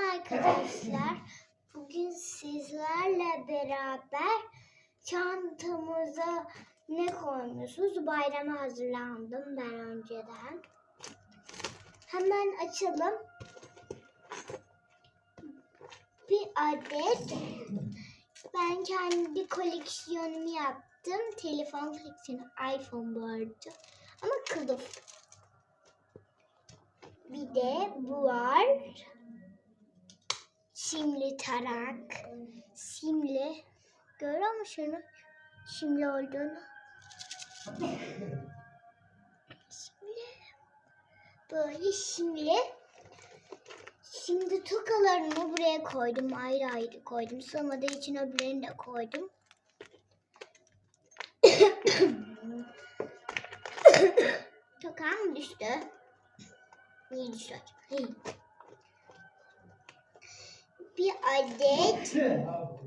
arkadaşlar. Bugün sizlerle beraber çantamıza ne koymuşuz? Bayrama hazırlandım ben önceden. Hemen açalım. Bir adet ben kendi koleksiyonumu yaptım. Telefon koleksiyonu iPhone bu arada. Ama kılıf. Bir de bu var. Simli tarak. Simli. Görüyor musun? Simli olduğunu. Simli. Böyle simli. Şimdi tokalarımı buraya koydum. Ayrı ayrı koydum. Sığmadığı için öbürlerini de koydum. Tokam düştü. Niye düştü. Bir adet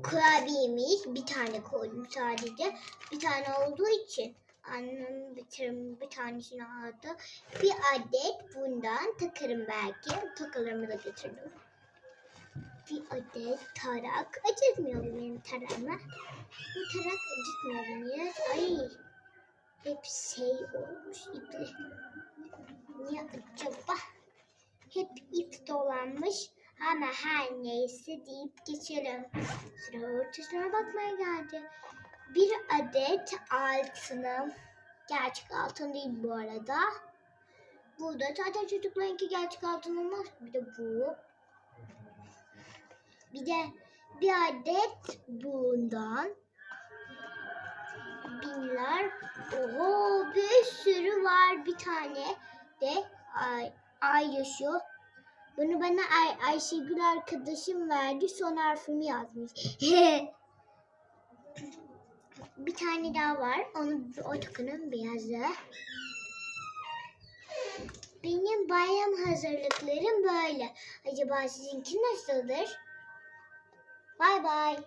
kurabiyemiz. Bir tane koydum sadece. Bir tane olduğu için annem bitirim bir tanesini aldı. Bir adet bundan takarım belki. Tokalarımı da getirdim. Bir adet tarak. Acıtmıyor benim tarağımı. Bu tarak acıtmıyor beni. Ay. Hep şey olmuş ipli. Niye acaba? Hep ip dolanmış. Ama her neyse deyip geçelim. Sıra ortasına bakmaya geldi. Bir adet altınım. Gerçek altın değil bu arada. Burada zaten çocuklarınki gerçek altın olmaz. Bir de bu. Bir de bir adet bundan. Binler. Oho bir sürü var. Bir tane de ay, ay yaşıyor. Bunu bana Ay Ayşegül arkadaşım verdi. Son harfimi yazmış. bir tane daha var. Onu o takının beyazı. Benim bayram hazırlıklarım böyle. Acaba sizinki nasıldır? Bay bay.